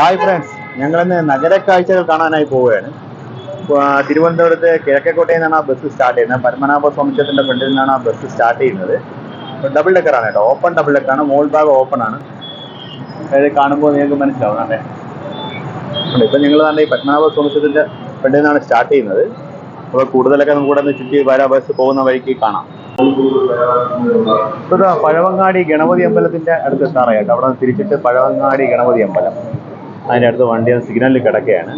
Hi friends ഞങ്ങളിന്ന് നഗര കാഴ്ചകൾ കാണാനായി പോവുകയാണ്. തിരുവനന്തപുരത്ത് കിഴക്കേക്കോട്ടയിൽ നിന്നാണ് ബസ് സ്റ്റാർട്ട് ചെയ്യുന്നത്. പത്മനാഭ സ്വാമിക്ഷേത്രത്തിന്റെ ഫ്രണ്ടിൽ നിന്നാണ് ബസ് സ്റ്റാർട്ട് ചെയ്യുന്നത്. ഡബിൾ ഡെക്കറാണ് കേട്ടോ. ഓപ്പൺ ഡബിൾ ഡെക്കറാണ് മോൾ ഭാഗം ഓപ്പൺ ആണ്. അതായത് കാണുമ്പോൾ നിങ്ങൾക്ക് മനസ്സിലാവും അതെ ഇപ്പൊ ഞങ്ങൾ തന്നെ ഈ പത്മനാഭ സ്വാമിക്ഷേത്രത്തിന്റെ ഫ്രണ്ടിൽ നിന്നാണ് സ്റ്റാർട്ട് ചെയ്യുന്നത്. അപ്പോൾ കൂടുതലൊക്കെ നമുക്ക് ഇവിടെ നിന്ന് ചുറ്റി വരാ. ബസ് പോകുന്ന വഴിക്ക് കാണാം. പഴവങ്ങാടി ഗണപതി അമ്പലത്തിന്റെ അടുത്ത് എത്താറായിട്ട് അവിടെ തിരിച്ചിട്ട് പഴവങ്ങാടി ഗണപതി അമ്പലം. അതിന്റെ അടുത്ത് വണ്ടി സിഗ്നലിൽ കിടക്കുകയാണ്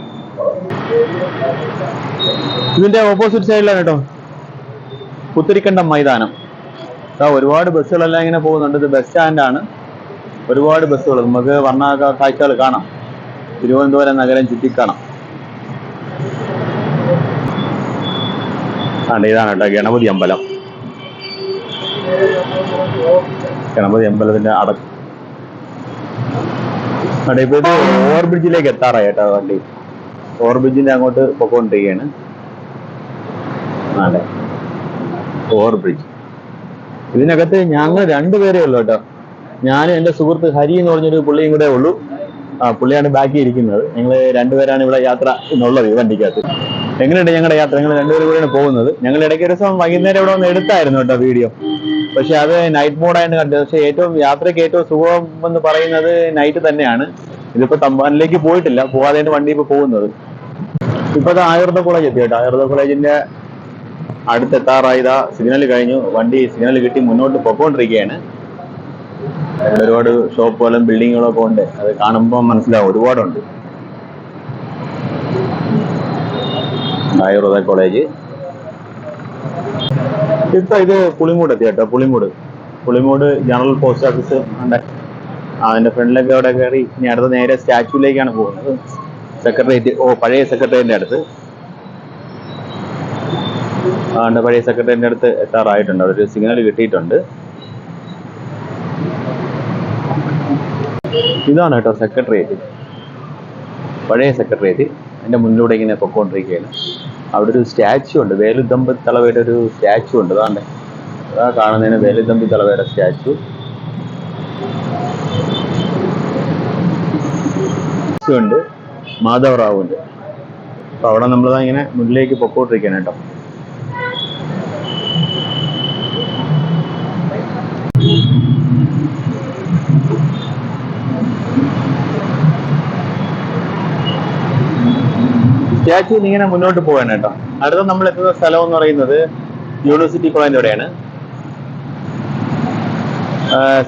ഇതിന്റെ ഓപ്പോസിറ്റ് സൈഡിലാണ് കേട്ടോ. പുത്തിരിക്കണ്ടം മൈതാനം. ഒരുപാട് ബസ്സുകളെല്ലാം ഇങ്ങനെ പോകുന്നുണ്ട്. ഇത് ബസ് സ്റ്റാൻഡാണ് ഒരുപാട് ബസ്സുകൾ. നമുക്ക് വർണ കാഴ്ചകൾ കാണാം. തിരുവനന്തപുരം നഗരം ചുറ്റിക്കാണാം. ആണ്ട് ഇതാണ് കേട്ടോ ഗണപതി അമ്പലം. ഗണപതി അമ്പലത്തിന്റെ അട അവിടെ ഇപ്പൊ ഇത് ഓവർ ബ്രിഡ്ജിലേക്ക് എത്താറായി കേട്ടോ വണ്ടി. ഓവർ ബ്രിഡ്ജിന്റെ അങ്ങോട്ട് പൊക്കോണ്ടിരിക്കുകയാണ് അതെ. ഓവർ ബ്രിഡ്ജ് ഇതിനകത്ത് ഞങ്ങൾ രണ്ടുപേരേ ഉള്ളൂ കേട്ടോ. ഞാനും എന്റെ സുഹൃത്ത് ഹരി എന്ന് പറഞ്ഞൊരു പുള്ളിയും കൂടെ ഉള്ളൂ. പുള്ളിയാണ് ബാക്കി ഇരിക്കുന്നത്. ഞങ്ങൾ രണ്ടുപേരാണ് ഇവിടെ യാത്ര എന്നുള്ളത് വണ്ടിക്കകത്ത്. എങ്ങനെയുണ്ട് ഞങ്ങളുടെ യാത്ര? ഞങ്ങൾ രണ്ടുപേരും കൂടെയാണ് പോകുന്നത്. ഞങ്ങൾ ഇടയ്ക്ക് ഒരു ദിവസം വൈകുന്നേരം ഇവിടെ വന്ന് എടുത്തായിരുന്നു കേട്ടോ വീഡിയോ. പക്ഷെ അത് നൈറ്റ് മോഡായിട്ട് കണ്ടത് പക്ഷെ ഏറ്റവും യാത്രയ്ക്ക് ഏറ്റവും സുഖം എന്ന് പറയുന്നത് നൈറ്റ് തന്നെയാണ്. ഇതിപ്പോ തമ്പാനിലേക്ക് പോയിട്ടില്ല. പോകാതെ വണ്ടി ഇപ്പൊ പോകുന്നത്. ഇപ്പൊ ആയുർവേദ കോളേജ് എത്തി കേട്ടോ. ആയുർവേദ കോളേജിന്റെ അടുത്തെത്താറായി. ഇതാ സിഗ്നൽ കഴിഞ്ഞു. വണ്ടി സിഗ്നൽ കിട്ടി. മുന്നോട്ട് പൊക്കോണ്ടിരിക്കുകയാണ്. ഇവിടെ ഒരുപാട് ഷോപ്പുകളും ബിൽഡിങ്ങുകളും ഒക്കെ ഉണ്ട്. അത് കാണുമ്പോൾ മനസ്സിലാവും. ഒരുപാടുണ്ട്. ആയുർവേദ കോളേജ്. ഇപ്പൊ ഇത് പുളിമൂട് എത്തി കേട്ടോ Pulimoodu. Pulimoodu general post office ഉണ്ട്. അതിന്റെ ഫ്രണ്ടിലൊക്കെ അവിടെ കയറി ഇനി അടുത്ത നേരെ സ്റ്റാച്യൂലേക്കാണ് പോകുന്നത്. സെക്രട്ടേറിയറ്റ് ഓ പഴയ സെക്രട്ടേറിയറ്റിന്റെ അടുത്ത്. അതുകൊണ്ട് പഴയ സെക്രട്ടറിന്റെ അടുത്ത് എത്താറായിട്ടുണ്ട്. ഒരു സിഗ്നൽ കിട്ടിയിട്ടുണ്ട്. ഇതാണ് കേട്ടോ സെക്രട്ടേറിയറ്റ് പഴയ സെക്രട്ടേറിയറ്റ് അതിന്റെ മുന്നിലൂടെ ഇങ്ങനെ പൊക്കോണ്ടിരിക്കുകയാണ്. അവിടെ ഒരു സ്റ്റാച്ചു ഉണ്ട്. വേലുദമ്പി തളവയുടെ ഒരു സ്റ്റാച്ചു ഉണ്ട്. അതാണ്ട് അതാ കാണുന്നതിന് വേലുദമ്പി തളവയുടെ സ്റ്റാച്ചു ഉണ്ട്. മാധവറാവു ഉണ്ട് അപ്പൊ അവിടെ നമ്മളിതാ ഇങ്ങനെ മുന്നിലേക്ക് പൊക്കോണ്ടിരിക്കുകയാണ് കേട്ടോ. സ്റ്റാച്ചു ഇങ്ങനെ മുന്നോട്ട് പോവാണ് കേട്ടോ. അടുത്ത നമ്മൾ എത്തുന്ന സ്ഥലം എന്ന് പറയുന്നത് യൂണിവേഴ്സിറ്റി കോളേജ് എവിടെയാണ്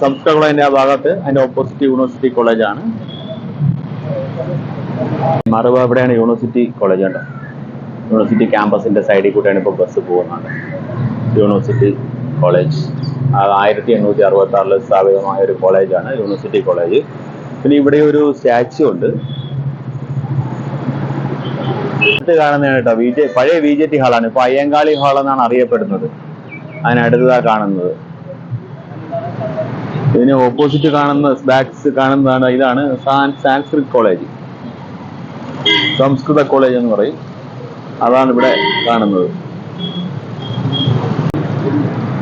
സംസ്കൃത കോളേജിന്റെ ആ ഭാഗത്ത് അതിന്റെ ഓപ്പോസിറ്റ് യൂണിവേഴ്സിറ്റി കോളേജാണ്. മറുപ അവിടെയാണ് യൂണിവേഴ്സിറ്റി കോളേജ് കേട്ടോ. യൂണിവേഴ്സിറ്റി ക്യാമ്പസിന്റെ സൈഡിൽ കൂടെയാണ് ഇപ്പോൾ ബസ് പോകുന്നത്. University college. ആയിരത്തി എണ്ണൂറ്റി അറുപത്തി ആറിൽ സ്ഥാപിതമായ ഒരു കോളേജാണ് യൂണിവേഴ്സിറ്റി കോളേജ്. പിന്നെ ഇവിടെ ഒരു സ്റ്റാച്ചു ഉണ്ട്. കാണുന്നതാണ് കേട്ടോ. വി ജെ പഴയ വി ജെ ടി ഹാളാണ് ഇപ്പൊ അയ്യങ്കാളി ഹാൾ എന്നാണ് അറിയപ്പെടുന്നത്. അതിനടുത്തതാ കാണുന്നത്. ഇതിന് ഓപ്പോസിറ്റ് കാണുന്ന ബാക്സ് കാണുന്നതാണ് ഇതാണ് സാൻസ്ക്രിത് കോളേജ്. സംസ്കൃത കോളേജ് എന്ന് പറയും. അതാണ് ഇവിടെ കാണുന്നത്.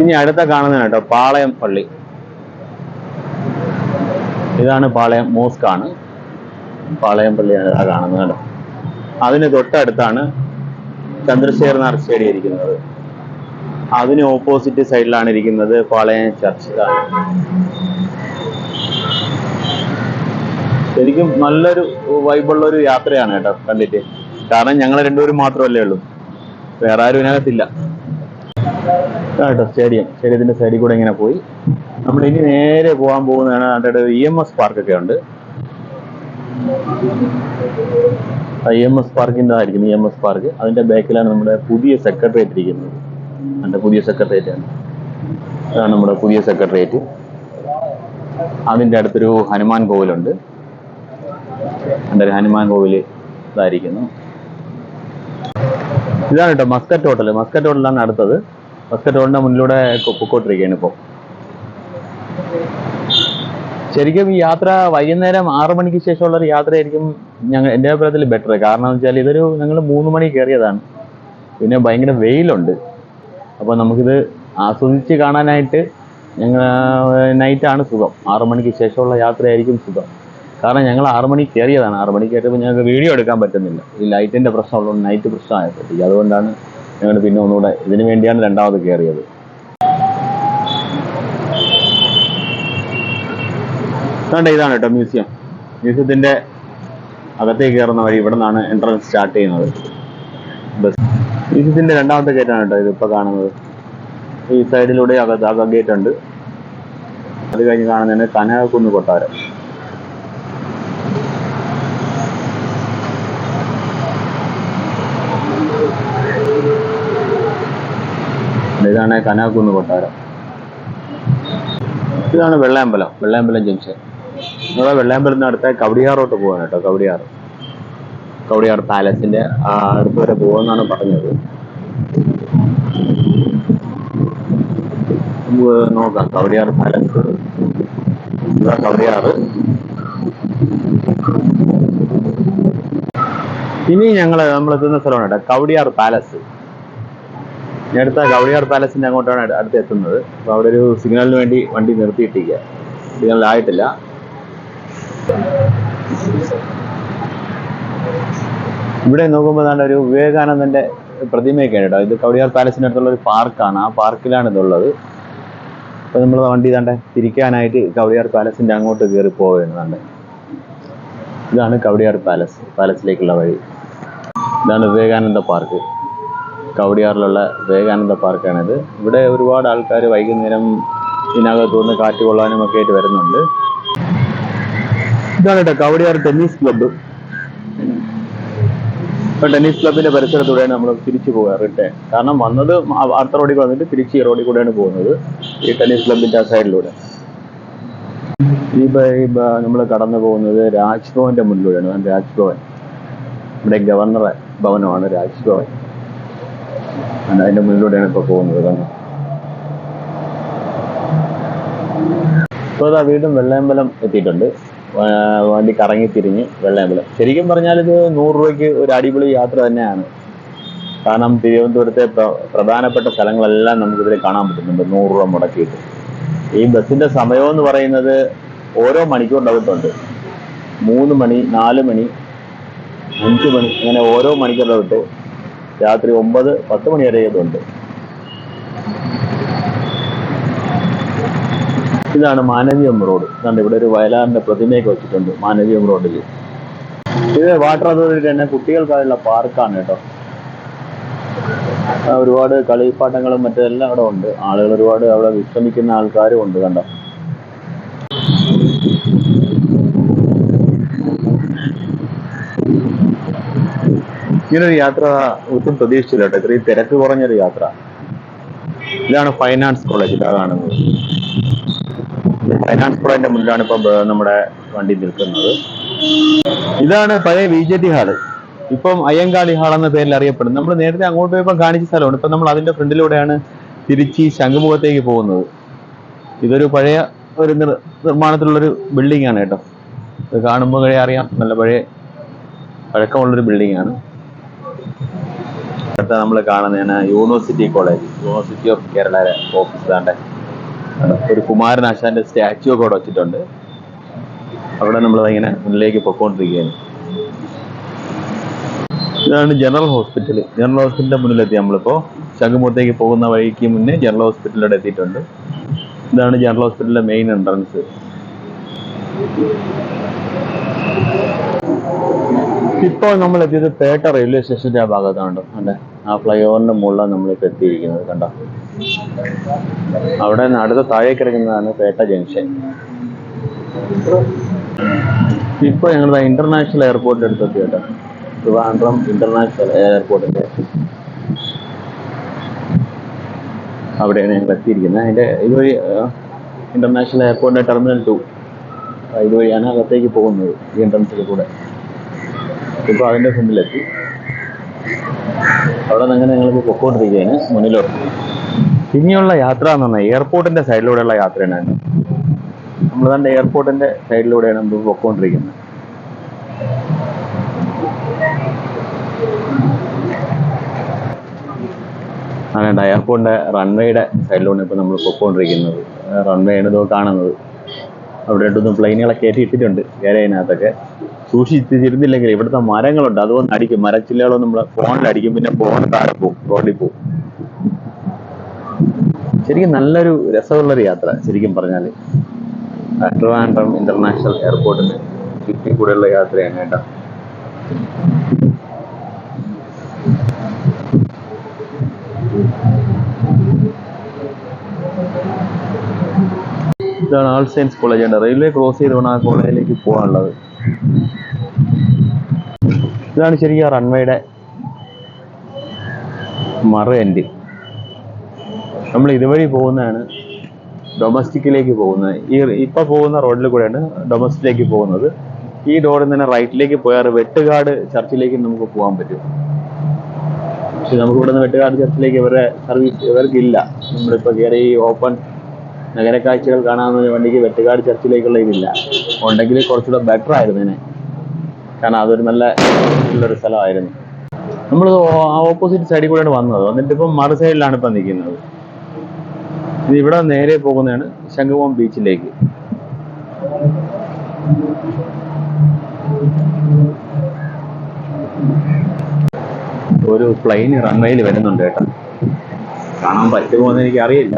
ഇനി അടുത്ത കാണുന്നതാണ് കേട്ടോ പാളയം പള്ളി. ഇതാണ് പാളയം മോസ്ക് ആണ് പാളയം പള്ളിയാണ് ഇതാ കാണുന്നത് കേട്ടോ. അതിന് തൊട്ടടുത്താണ് ചന്ദ്രശേഖർ നാർ സ്റ്റേഡിയം ഇരിക്കുന്നത്. അതിന് ഓപ്പോസിറ്റ് സൈഡിലാണ് ഇരിക്കുന്നത് പാളയം ചർച്ച്. ശരിക്കും നല്ലൊരു വൈബുള്ള ഒരു യാത്രയാണ് കേട്ടോ കണ്ടിട്ട്. കാരണം ഞങ്ങൾ രണ്ടുപേരും മാത്രമല്ലേ ഉള്ളൂ. വേറെ ആരും ഇതിനകത്തില്ല. ഇതാ കേട്ടോ സ്റ്റേഡിയം. സ്റ്റേഡിയത്തിന്റെ സൈഡിൽ കൂടെ ഇങ്ങനെ പോയി. നമ്മൾ ഇനി നേരെ പോകാൻ പോകുന്നതാണ് അവിടെ ഇ എം എസ് പാർക്കൊക്കെ ഉണ്ട്. എം എസ് പാർക്കിന്റെ ആയിരിക്കും എം എസ് പാർക്ക് അതിന്റെ ബാക്കിലാണ് നമ്മുടെ പുതിയ സെക്രട്ടേറിയറ്റ് ഇരിക്കുന്നത്. അതിന്റെ പുതിയ സെക്രട്ടേറിയറ്റ് ആണ്. നമ്മുടെ പുതിയ സെക്രട്ടേറിയറ്റ് അതിന്റെ അടുത്തൊരു ഹനുമാൻ കോവിലുണ്ട്. എന്റെ ഹനുമാൻ കോവിൽ ഇതായിരിക്കുന്നു. ഇതാണ് കേട്ടോ മസ്കറ്റ് ഹോട്ടൽ. മസ്കറ്റ് ഹോട്ടലാണ് അടുത്തത്. മസ്കറ്റ് ഹോട്ടലിന്റെ മുന്നിലൂടെ പൊക്കോട്ടിരിക്കുകയാണ് ഇപ്പോൾ ശരിക്കും ഈ യാത്ര വൈകുന്നേരം ആറു മണിക്ക് ശേഷമുള്ള ഒരു യാത്രയായിരിക്കും ഞങ്ങൾ എന്റെ അഭിപ്രായത്തിൽ ബെറ്റർ കാരണം എന്ന് വെച്ചാൽ ഇതൊരു ഞങ്ങൾ മൂന്ന് മണി കയറിയതാണ്. പിന്നെ ഭയങ്കര വെയിലുണ്ട്. അപ്പോൾ നമുക്കിത് ആസ്വദിച്ച് കാണാനായിട്ട് ഞങ്ങൾ നൈറ്റാണ് സുഖം. ആറു മണിക്ക് ശേഷമുള്ള യാത്രയായിരിക്കും സുഖം. കാരണം ഞങ്ങൾ ആറു മണി കയറിയതാണ്. ആറു മണി കയറിയപ്പോൾ ഞങ്ങൾക്ക് വീഡിയോ എടുക്കാൻ പറ്റുന്നില്ല. ഈ ലൈറ്റിന്റെ പ്രശ്നമുള്ളതുകൊണ്ട് നൈറ്റ് പ്രശ്നമായപ്പോഴത്തേക്ക്. അതുകൊണ്ടാണ് ഞങ്ങൾ പിന്നെ ഒന്നുകൂടെ ഇതിനു വേണ്ടിയാണ് രണ്ടാമത് കയറിയത്. ഇതാണ് കേട്ടോ മ്യൂസിയം. മ്യൂസിയത്തിന്റെ അകത്തേക്ക് കയറുന്ന വഴി ഇവിടെ നിന്നാണ് എൻട്രൻസ് സ്റ്റാർട്ട് ചെയ്യുന്നത്. ബസ് ഇതിന്റെ രണ്ടാമത്തെ ഗേറ്റാണ് കേട്ടോ ഇതിപ്പോ കാണുന്നത്. ഈ സൈഡിലൂടെ അകത്ത് അക ഗേറ്റ് ഉണ്ട്. അത് കഴിഞ്ഞ് കാണുന്നതിന് കനകക്കുന്ന് കൊട്ടാരം. ഇതാണ് കനകക്കുന്ന് കൊട്ടാരം. ഇതാണ് വെള്ളയമ്പലം വെള്ളയമ്പലം ജംഗ്ഷൻ. നമ്മളെ വരുന്ന അടുത്ത കവടിയാറോട്ട് പോവാണ് കേട്ടോ കവടിയാർ. കവടിയാർ പാലസിന്റെ ആ അടുത്ത് വരെ പോകുമെന്നാണ് പറഞ്ഞത്. നോക്കാം കവടിയാർ പാലസ് ഇതാ കവടിയാറ് ഇനി ഞങ്ങൾ നമ്മൾ എത്തുന്ന സ്ഥലമാണ് കേട്ടോ കവടിയാർ പാലസ്. അടുത്ത കവടിയാർ പാലസിന്റെ അങ്ങോട്ടാണ് അടു- അടുത്ത് എത്തുന്നത്. അപ്പോൾ അവിടെ ഒരു സിഗ്നലിന് വേണ്ടി വണ്ടി നിർത്തിയിട്ടിരിക്കുക. സിഗ്നൽ ആയിട്ടില്ല. ഇവിടെ നോക്കുമ്പോൾ നല്ല ഒരു വിവേകാനന്ദന്റെ പ്രതിമയൊക്കെ കേട്ടോ ഇത് കവടിയാർ പാലസിന്റെ അടുത്തുള്ള ഒരു പാർക്കാണ്. ആ പാർക്കിലാണ് ഇതുള്ളത്. അപ്പോൾ നമ്മൾ വണ്ടി തണ്ടെ തിരിക്കാനായിട്ട് കവടിയാർ പാലസിന്റെ അങ്ങോട്ട് കയറി പോവുകയാണ് ഇതാണ് കവടിയാർ പാലസ് പാലസിലേക്കുള്ള വഴി. ഇതാണ് വിവേകാനന്ദ പാർക്ക്. കവടിയാറിലുള്ള വിവേകാനന്ദ പാർക്കാണിത്. ഇവിടെ ഒരുപാട് ആൾക്കാർ വൈകുന്നേരം ഇതിനകത്ത് നിന്ന് കാറ്റ് കൊള്ളാനും ഒക്കെ ആയിട്ട് വരുന്നുണ്ട്. ഇതാണ് കേട്ടോ കവടിയാർ ടെന്നീസ് ക്ലബ്ബ് ടെന്നീസ് ക്ലബിന്റെ പരിസരത്തൂടെയാണ് നമ്മൾ തിരിച്ചു പോകാറ് കാരണം വന്നത് അടുത്ത റോഡിൽ വന്നിട്ട് തിരിച്ച് ഈ റോഡിൽ കൂടെയാണ് പോകുന്നത് ഈ ടെന്നീസ് ക്ലബിന്റെ ആ സൈഡിലൂടെ. ഈ നമ്മൾ കടന്നു പോകുന്നത് രാജ്ഭവന്റെ മുന്നിലൂടെയാണ്. രാജ്ഭവൻ. നമ്മുടെ ഗവർണറെ ഭവനമാണ് രാജ്ഭവൻ. അതിന്റെ മുന്നിലൂടെയാണ് ഇപ്പൊ പോകുന്നത് ഇപ്പൊ വീണ്ടും വെള്ളയമ്പലം എത്തിയിട്ടുണ്ട്. വണ്ടി കറങ്ങി തിരിഞ്ഞ് വെള്ളയമ്പലം ശരിക്കും പറഞ്ഞാൽ ഇത് നൂറ് രൂപയ്ക്ക് ഒരു അടിപൊളി യാത്ര തന്നെയാണ്. കാരണം തിരുവനന്തപുരത്തെ പ്ര- പ്രധാനപ്പെട്ട സ്ഥലങ്ങളെല്ലാം നമുക്കിതിൽ കാണാൻ പറ്റുന്നുണ്ട് നൂറ് രൂപ മുടക്കിയിട്ട്. ഈ ബസ്സിന്റെ സമയം എന്ന് പറയുന്നത് ഓരോ മണിക്കൂറിനകത്തുണ്ട് മൂന്ന് മണി നാല് മണി അഞ്ച് മണി അങ്ങനെ ഓരോ മണിക്കൂറിനകത്ത് രാത്രി ഒമ്പത് പത്ത് മണി വരെ ഇതുണ്ട് ഇതാണ് മാനവീയം റോഡ്. ഇതാണ് ഇവിടെ ഒരു വയലാറിന്റെ പ്രതിമയൊക്കെ വെച്ചിട്ടുണ്ട് മാനവീയം റോഡിൽ ഇത് വാട്ടർ അതോറിറ്റി തന്നെ കുട്ടികൾക്കായുള്ള പാർക്കാണ് കേട്ടോ. ഒരുപാട് കളിപ്പാട്ടങ്ങളും മറ്റെല്ലാം അവിടെ ഉണ്ട്. ആളുകൾ ഒരുപാട് അവിടെ വിശ്രമിക്കുന്ന ആൾക്കാരും ഉണ്ട് കണ്ടോ. ഇങ്ങനൊരു യാത്ര ഒട്ടും പ്രതീക്ഷിച്ചില്ല കേട്ടോ. ഇത്രയും തിരക്ക് കുറഞ്ഞൊരു യാത്ര. ഇതാണ് ഫൈനാൻസ് കോളേജ് ഇതാ കാണുന്നത്. ഫൈനാൻസ് മുന്നിലാണ് ഇപ്പൊ നമ്മുടെ വണ്ടി നിൽക്കുന്നത്. ഇതാണ് പഴയ വി ജെ ടി ഹാൾ ഇപ്പം അയ്യങ്കാളി ഹാൾ എന്ന പേരിൽ അറിയപ്പെടുന്നു. നമ്മൾ നേരത്തെ അങ്ങോട്ട് പോയപ്പോൾ കാണിച്ച സ്ഥലമാണ്. ഇപ്പൊ നമ്മൾ അതിന്റെ ഫ്രണ്ടിലൂടെയാണ് തിരിച്ച് ശംഖുമുഖത്തേക്ക് പോകുന്നത്. ഇതൊരു പഴയ ഒരു നിർ നിർമ്മാണത്തിലുള്ളൊരു ബിൽഡിംഗ് ആണ് കേട്ടോ. ഇത് കാണുമ്പോൾ കഴിയ അറിയാം. നല്ല പഴയ പഴക്കമുള്ളൊരു ബിൽഡിംഗ് ആണ് അടുത്ത നമ്മൾ കാണുന്നതാണ് university college. University of Kerala office താണ്ടെ ഒരു കുമാരനാശാന്റെ സ്റ്റാച്യു ഒക്കെ അവിടെ വെച്ചിട്ടുണ്ട്. അവിടെ നമ്മൾ ഇങ്ങനെ മുന്നിലേക്ക് പൊക്കോണ്ടിരിക്കുകയാണ്. ഇതാണ് ജനറൽ ഹോസ്പിറ്റൽ. ജനറൽ ഹോസ്പിറ്റലിന്റെ മുന്നിലെത്തി നമ്മളിപ്പോ. ശംഖുമുഖത്തേക്ക് പോകുന്ന വഴിക്ക് മുന്നേ ജനറൽ ഹോസ്പിറ്റലിലൂടെ എത്തിയിട്ടുണ്ട്. ഇതാണ് ജനറൽ ഹോസ്പിറ്റലിന്റെ മെയിൻ എൻട്രൻസ് ഇപ്പോൾ നമ്മൾ എത്തിയത് പേട്ട റെയിൽവേ സ്റ്റേഷന്റെ ആ ഭാഗത്താണ് അല്ലേ? ആ ഫ്ലൈ ഓവറിന്റെ മുകളിലാണ് നമ്മളിപ്പോൾ എത്തിയിരിക്കുന്നത് കണ്ടോ? അവിടെ നിന്ന് അടുത്ത താഴേക്ക് പേട്ട ജംഗ്ഷൻ. ഇപ്പൊ ഞങ്ങൾ ഇന്റർനാഷണൽ എയർപോർട്ടിൽ അടുത്തെത്തി കേട്ടോ. ട്രിവാൻഡ്രം ഇന്റർനാഷണൽ എയർപോർട്ടിന്റെ അവിടെയാണ് ഞങ്ങൾ എത്തിയിരിക്കുന്നത്. അതിന്റെ ഇതുവഴി ഇന്റർനാഷണൽ എയർപോർട്ടിന്റെ ടെർമിനൽ ടു ഇതുവഴിയാണ് അകത്തേക്ക് പോകുന്നത് ഈ എൻട്രൻസിൽ കൂടെ. ഇപ്പൊ അതിന്റെ ഫ്രണ്ടിലെത്തി. അവിടെ നിന്ന് അങ്ങനെ ഞങ്ങൾ പൊക്കോണ്ടിരിക്കുകയാണ്. മുന്നിലോട്ട്. ഇനിയുള്ള യാത്ര എന്ന് പറഞ്ഞാൽ എയർപോർട്ടിന്റെ സൈഡിലൂടെയുള്ള യാത്രയാണ്. നമ്മൾ തന്നെ എയർപോർട്ടിന്റെ സൈഡിലൂടെയാണ് നമ്മൾ പൊക്കോണ്ടിരിക്കുന്നത് അങ്ങനെയുണ്ട് എയർപോർട്ടിന്റെ റൺവേയുടെ സൈഡിലൂടെ ഇപ്പൊ നമ്മൾ പൊക്കോണ്ടിരിക്കുന്നത് റൺവേ ആണ് ഇതോ കാണുന്നത്. അവിടെ രണ്ടൊന്നും പ്ലെയിനുകളൊക്കെ കയറ്റി ഇട്ടിട്ടുണ്ട്. കരയിനകത്തൊക്കെ സൂക്ഷിച്ചിരുന്നില്ലെങ്കിൽ ഇവിടുത്തെ മരങ്ങളുണ്ട്. അതുകൊണ്ട് അടിക്കും. മരച്ചില്ലകളൊന്നും നമ്മൾ ഫോണിൽ അടിക്കും പിന്നെ ഫോൺ താഴെ പോകും. റോഡിൽ പോകും. ശരിക്കും നല്ലൊരു രസമുള്ളൊരു യാത്ര ശരിക്കും പറഞ്ഞാൽ ട്രിവാൻഡ്രം ഇന്റർനാഷണൽ എയർപോർട്ടിൽ ചുറ്റി കൂടെയുള്ള യാത്രയാണ് കേട്ടോ. ഇതാണ് ആൾ സയൻസ് കോളേജ് ഉണ്ട് റെയിൽവേ ക്രോസ് ചെയ്തുകൊണ്ട് ആ കോളേജിലേക്ക് പോകാനുള്ളത്. ഇതാണ് ശരിക്കും ആ റൺവേയുടെ മറു എൻഡ്. നമ്മൾ ഇതുവഴി പോകുന്നതാണ് ഡൊമസ്റ്റിക്കിലേക്ക് പോകുന്നത്. ഈ ഇപ്പൊ പോകുന്ന റോഡിൽ കൂടെയാണ് ഡൊമസ്റ്റിക്കിലേക്ക് പോകുന്നത്. ഈ നിന്ന് തന്നെ റൈറ്റിലേക്ക് പോയാൽ വെട്ടുകാട് ചർച്ചിലേക്ക് നമുക്ക് പോകാൻ പറ്റും. പക്ഷെ നമുക്ക് ഇവിടെ നിന്ന് വെട്ടുകാട് ചർച്ചിലേക്ക് ഇവരുടെ സർവീസ് ഇവർക്കില്ല. നമ്മളിപ്പോ കയറി ഈ ഓപ്പൺ നഗര കാഴ്ചകൾ കാണാവുന്ന വണ്ടിക്ക് വെട്ടുകാട് ചർച്ചിലേക്കുള്ള ഇതില്ല. ഉണ്ടെങ്കിൽ കുറച്ചുകൂടെ ബെറ്റർ ആയിരുന്നു ഇതിനെ. കാരണം അതൊരു നല്ല ഒരു സ്ഥലമായിരുന്നു. നമ്മൾ ആ ഓപ്പോസിറ്റ് സൈഡിൽ കൂടെയാണ് വന്നത്. വന്നിട്ട് ഇപ്പം മറു സൈഡിലാണ് ഇപ്പം നിൽക്കുന്നത്. ഇവിടെ നേരെ പോകുന്നതാണ് ശംഖുമം ബീച്ചിലേക്ക്. ഒരു പ്ലെയിൻ റൺവേയിൽ വരുന്നുണ്ട് കേട്ടോ. കാണാൻ പറ്റുമോ എന്ന് എനിക്ക് അറിയില്ല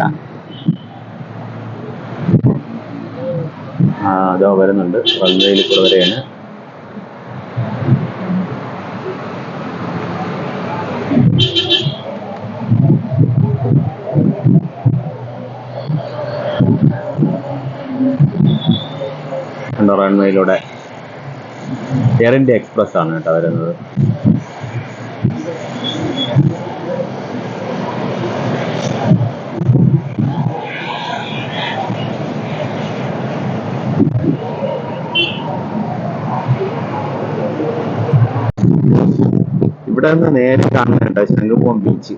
ആ അതോ വരുന്നുണ്ട്. റൺവേയിൽ കൂടെ വരെയാണ്. കണ്ടോ റൺവേയിലൂടെ എയർ ഇന്ത്യ എക്സ്പ്രസ് ആണ് കേട്ടോ വരുന്നത്. ഇവിടെ നിന്ന് നേരെ കാണുന്നുണ്ട് ശംഖുമുഖം ബീച്ച്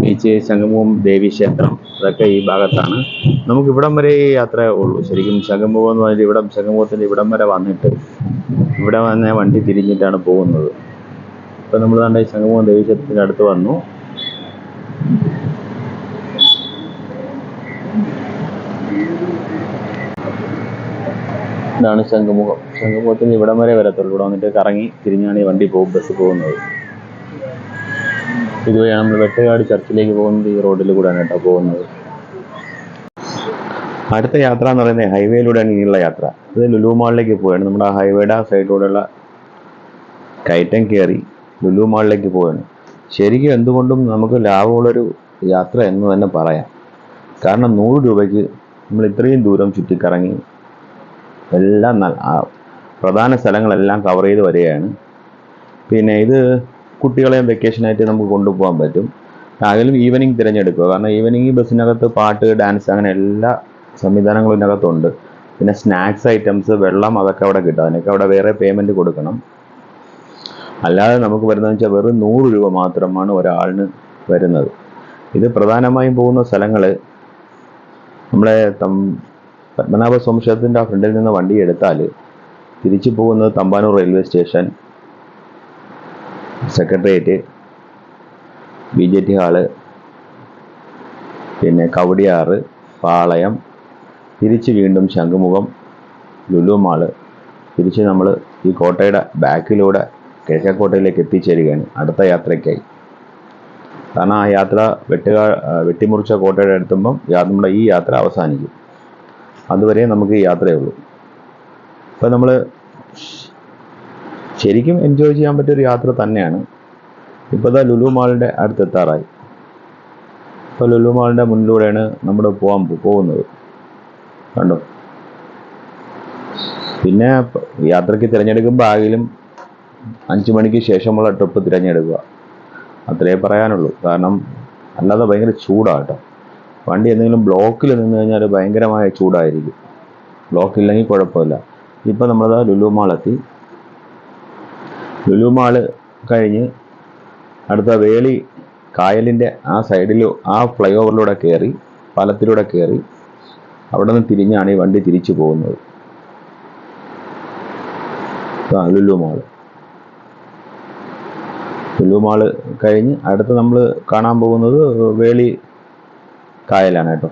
ബീച്ച് ശംഖുമുഖം ദേവീക്ഷേത്രം അതൊക്കെ ഈ ഭാഗത്താണ്. നമുക്ക് ഇവിടം വരെ യാത്രയേ ഉള്ളൂ. ശരിക്കും ശംഖുമുഖം എന്ന് പറഞ്ഞാൽ ഇവിടം ശംഖുമുഖത്തിന്റെ ഇവിടം വരെ വന്നിട്ട് ഇവിടെ വന്ന് വണ്ടി തിരിഞ്ഞിട്ടാണ് പോകുന്നത്. ഇപ്പൊ നമ്മൾ കണ്ട ശംഖുമുഖം ദേവീക്ഷേത്രത്തിന്റെ അടുത്ത് വന്നു. ഇതാണ് ശംഖുമുഖം. ശംഖുമുഖത്തിന് ഇവിടം വരെ വരത്തുള്ളൂ. ഇവിടെ വന്നിട്ട് കറങ്ങി തിരിഞ്ഞാണ് ഈ വണ്ടി പോകും ബസ് പോകുന്നത്. ഇതുവഴിയാണ് നമ്മൾ വെട്ടുകാട് ചർച്ചിലേക്ക് പോകുന്നത്. ഈ റോഡിൽ കൂടെയാണ് കേട്ടോ പോകുന്നത്. അടുത്ത യാത്ര എന്ന് പറയുന്നത് ഹൈവേയിലൂടെയാണ് ഇനിയുള്ള യാത്ര. ഇത് ലുലു മാളിലേക്ക് പോവുകയാണ്. നമ്മുടെ ഹൈവേയുടെ സൈഡിലൂടെയുള്ള കയറ്റം കയറി ലുലു മാളിലേക്ക് പോവുകയാണ്. ശരിക്കും എന്തുകൊണ്ടും നമുക്ക് ലാഭമുള്ളൊരു യാത്ര എന്ന് തന്നെ പറയാം. കാരണം നൂറ് രൂപയ്ക്ക് നമ്മൾ ഇത്രയും ദൂരം ചുറ്റിക്കറങ്ങി എല്ലാം പ്രധാന സ്ഥലങ്ങളെല്ലാം കവർ ചെയ്ത് വരികയാണ്. പിന്നെ ഇത് കുട്ടികളെയും വെക്കേഷനായിട്ട് നമുക്ക് കൊണ്ടുപോകാൻ പറ്റും. ആകലും ഈവനിങ് തിരഞ്ഞെടുക്കുക. കാരണം ഈവനിങ് ബസ്സിനകത്ത് പാട്ട് ഡാൻസ് അങ്ങനെ എല്ലാ സംവിധാനങ്ങളും ഇതിനകത്തുണ്ട് പിന്നെ സ്നാക്സ് ഐറ്റംസ് വെള്ളം അതൊക്കെ അവിടെ കിട്ടും. അതിനൊക്കെ അവിടെ വേറെ പേയ്മെന്റ് കൊടുക്കണം. അല്ലാതെ നമുക്ക് വരുന്നതെന്ന് വെച്ചാൽ വെറും നൂറ് രൂപ മാത്രമാണ് ഒരാളിന് വരുന്നത്. ഇത് പ്രധാനമായും പോകുന്ന സ്ഥലങ്ങൾ നമ്മളെ പത്മനാഭ സ്വാമി ആ ഫ്രണ്ടിൽ നിന്ന് വണ്ടി എടുത്താൽ തിരിച്ചു പോകുന്നത് Thampanoor railway station secretariat B J T hall പിന്നെ കവടിയാറ് പാളയം തിരിച്ച് വീണ്ടും ശംഖുമുഖം ലുലു മാൾ. തിരിച്ച് നമ്മൾ ഈ കോട്ടയുടെ ബാക്കിലൂടെ കിഴക്കോട്ടയിലേക്ക് എത്തിച്ചേരുകയാണ് അടുത്ത യാത്രയ്ക്കായി. കാരണം ആ യാത്ര വെട്ടുകാ വെട്ടിമുറിച്ച കോട്ടയുടെ അടുത്തുമ്പം നമ്മുടെ ഈ യാത്ര അവസാനിക്കും. അതുവരെ നമുക്ക് ഈ യാത്രയുള്ളൂ ഇപ്പം നമ്മൾ ശരിക്കും എൻജോയ് ചെയ്യാൻ പറ്റിയൊരു യാത്ര തന്നെയാണ് ഇപ്പോൾ ലുലു മാളിന്റെ അടുത്തെത്താറായി. ഇപ്പോൾ ലുലു മാളിന്റെ മുന്നിലൂടെയാണ് നമ്മൾ പോകാൻ പോകുന്നത്. കണ്ടോ? പിന്നെ യാത്രയ്ക്ക് തിരഞ്ഞെടുക്കുമ്പോൾ ആകിലും അഞ്ചു മണിക്ക് ശേഷമുള്ള ട്രിപ്പ് തിരഞ്ഞെടുക്കുക. അത്രേ പറയാനുള്ളൂ. കാരണം അല്ലാതെ ഭയങ്കര ചൂടാണ് വണ്ടി എന്തെങ്കിലും ബ്ലോക്കിൽ നിന്ന് കഴിഞ്ഞാൽ ഭയങ്കരമായ ചൂടായിരിക്കും. ബ്ലോക്കില്ലെങ്കിൽ കുഴപ്പമില്ല. ഇപ്പം നമ്മളത് ലുലു മാളെത്തി. ലുലു മാൾ കഴിഞ്ഞ് അടുത്ത വേളി കായലിന്റെ ആ സൈഡിൽ ആ ഫ്ലൈ ഓവറിലൂടെ കയറി പാലത്തിലൂടെ കയറി അവിടെ നിന്ന് തിരിഞ്ഞാണ് ഈ വണ്ടി തിരിച്ചു പോകുന്നത്. ലുലു മാൾ ലുലു മാൾ കഴിഞ്ഞ് അടുത്ത് നമ്മൾ കാണാൻ പോകുന്നത് വേളി കായലാണ് കേട്ടോ.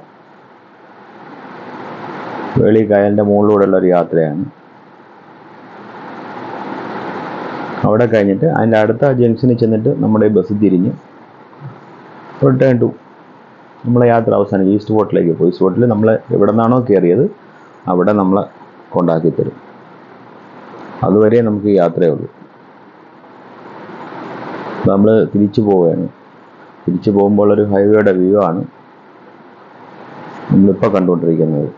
വേളി കായലിന്റെ മുകളിലൂടെയുള്ള ഒരു യാത്രയാണ്. അവിടെ കഴിഞ്ഞിട്ട് അതിന്റെ അടുത്ത ജംഗ്ഷനിൽ ചെന്നിട്ട് നമ്മുടെ ബസ് തിരിഞ്ഞ് റിട്ടേൺ ടു നമ്മളെ യാത്ര അവസാനം ഈസ്റ്റ് ഫോർട്ടിലേക്ക് പോയി. ഈസ്റ്റ് ഫോർട്ടിൽ നമ്മൾ എവിടെ നിന്നാണോ കയറിയത് അവിടെ നമ്മൾ കൊണ്ടാക്കി തരും അതുവരെ നമുക്ക് യാത്രയേ ഉള്ളൂ. നമ്മൾ തിരിച്ചു പോവുകയാണ്. തിരിച്ചു പോകുമ്പോൾ ഒരു ഹൈവേയുടെ വ്യൂ ആണ് നമ്മളിപ്പോൾ കണ്ടുകൊണ്ടിരിക്കുന്നത്.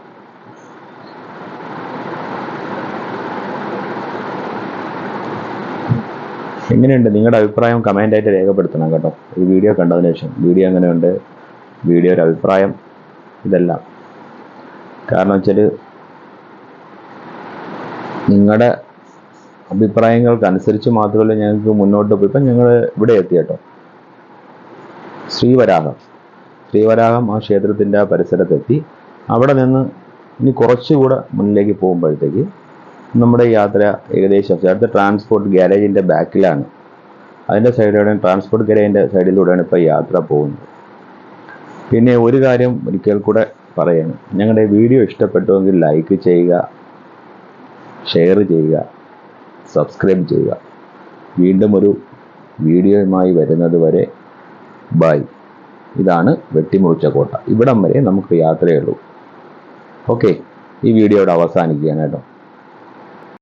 എങ്ങനെയുണ്ട്? നിങ്ങളുടെ അഭിപ്രായം കമന്റായിട്ട് രേഖപ്പെടുത്തണം കേട്ടോ. ഈ വീഡിയോ കണ്ടതിന് ശേഷം. വീഡിയോ എങ്ങനെയുണ്ട്? വീഡിയോ ഒരു അഭിപ്രായം ഇതെല്ലാം. കാരണം വെച്ചാൽ നിങ്ങളുടെ അഭിപ്രായങ്ങൾക്കനുസരിച്ച് മാത്രമല്ല ഞങ്ങൾക്ക് മുന്നോട്ട് പോയി. ഇപ്പം ഞങ്ങൾ ഇവിടെ എത്തി കേട്ടോ. ശ്രീവരാഹം. ശ്രീവരാഹം ആ ക്ഷേത്രത്തിന്റെ ആ പരിസരത്തെത്തി. അവിടെ നിന്ന് ഇനി കുറച്ചുകൂടെ മുന്നിലേക്ക് പോകുമ്പോഴത്തേക്ക് നമ്മുടെ യാത്ര ഏകദേശം അടുത്ത ട്രാൻസ്പോർട്ട് ഗ്യാരേജിന്റെ ബാക്കിലാണ്. അതിന്റെ സൈഡിലൂടെ ട്രാൻസ്പോർട്ട് ഗ്യാരേജിന്റെ സൈഡിലൂടെയാണ് ഇപ്പോൾ യാത്ര പോകുന്നത്. പിന്നെ ഒരു കാര്യം ഒരിക്കൽ കൂടെ പറയണം. ഞങ്ങളുടെ വീഡിയോ ഇഷ്ടപ്പെട്ടുവെങ്കിൽ ലൈക്ക് ചെയ്യുക ഷെയർ ചെയ്യുക സബ്സ്ക്രൈബ് ചെയ്യുക. വീണ്ടും ഒരു വീഡിയോയുമായി വരുന്നത് വരെ ബൈ ഇതാണ് വെട്ടിമുറിച്ച കോട്ട. ഇവിടം വരെ നമുക്ക് യാത്രയുള്ളൂ ഓക്കെ ഈ വീഡിയോയുടെ അവസാനിക്കുകയാണ് കേട്ടോ.